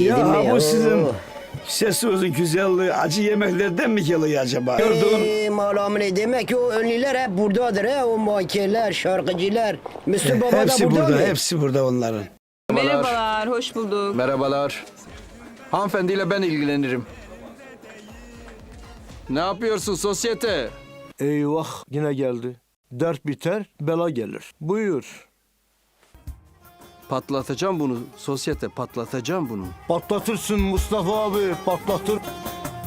Yedin mi Ya bu sizin Oo. sesinizin güzelliği acı yemeklerden mi geliyor acaba? Gördün. Eee malamine demek ki o ünlüler hep buradadır he. O mankenler, şarkıcılar. Müslüm Baba da Hepsi burada, burada, mı? hepsi burada onların. Merhabalar, hoş bulduk. Merhabalar. Hanımefendiyle ben ilgilenirim. Ne yapıyorsun sosyete? Eyvah yine geldi. Dert biter, bela gelir. Buyur. Patlatacağım bunu sosyete patlatacağım bunu. Patlatırsın Mustafa abi, patlatır.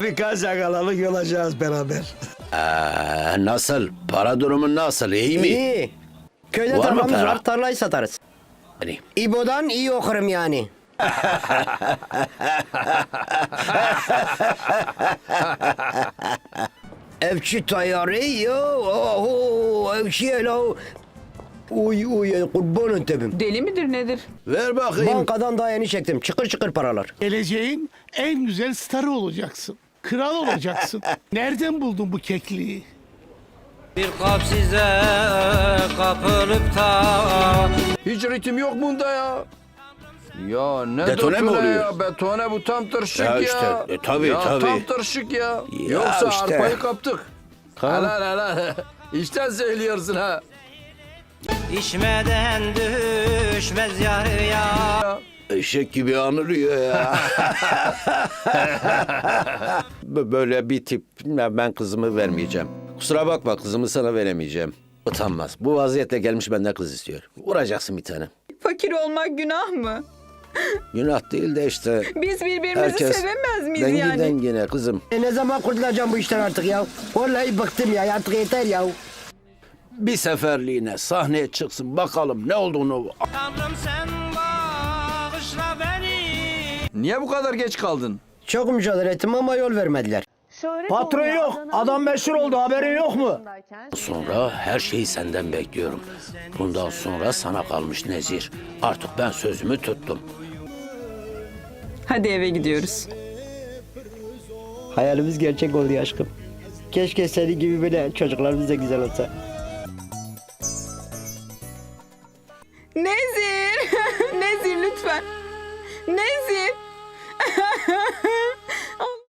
Birkaç yakalanık olacağız beraber. Ee, nasıl? Para durumun nasıl? İyi mi? İyi. Köyde Var mı tarlamız para? var, tarlayı satarız. Hani İbo'dan iyi okurum yani. Evçi tayarı yo, oho, evçi ela. Uy uy kurbanın tebim. Deli midir nedir? ver bakayım. Bankadan daha yeni çektim. Çıkır çıkır paralar. Geleceğin en güzel starı olacaksın. Kral olacaksın. Nereden buldun bu kekliği? Bir kap size kapılıp da Hiç ritim yok bunda ya. Ya ne Detone mi oluyor? ya? Betone bu tam tırşık Ya ya. işte, e, tabii, ya, tabii. tam tırşık ya. Ya Yoksa işte. arpayı kaptık. Helal helal. İşten söylüyorsun ha. İçmeden düşmez yarıya. Eşek gibi anırıyor ya. Böyle bir tip ben ben kızımı vermeyeceğim. Kusura bakma kızımı sana veremeyeceğim. Utanmaz. Bu vaziyetle gelmiş benden kız istiyor. Vuracaksın bir tane. Fakir olmak günah mı? Günah değil de işte. Biz birbirimizi Herkes sevemez miyiz dengi yani? dengine kızım. E ne zaman kurtulacağım bu işten artık ya? Vallahi bıktım ya artık yeter ya. Bir seferliğine sahneye çıksın bakalım ne olduğunu Tanrım sen bağışla beni. Niye bu kadar geç kaldın? Çok mücadele ettim ama yol vermediler. Patron yok, adam meşhur oldu haberin yok mu? sonra her şeyi senden bekliyorum. Bundan sonra sana kalmış Nezir. Artık ben sözümü tuttum. Hadi eve gidiyoruz. Hayalimiz gerçek oldu aşkım. Keşke senin gibi böyle çocuklarımız da güzel olsa. Nezir! Nezir lütfen. Nezir!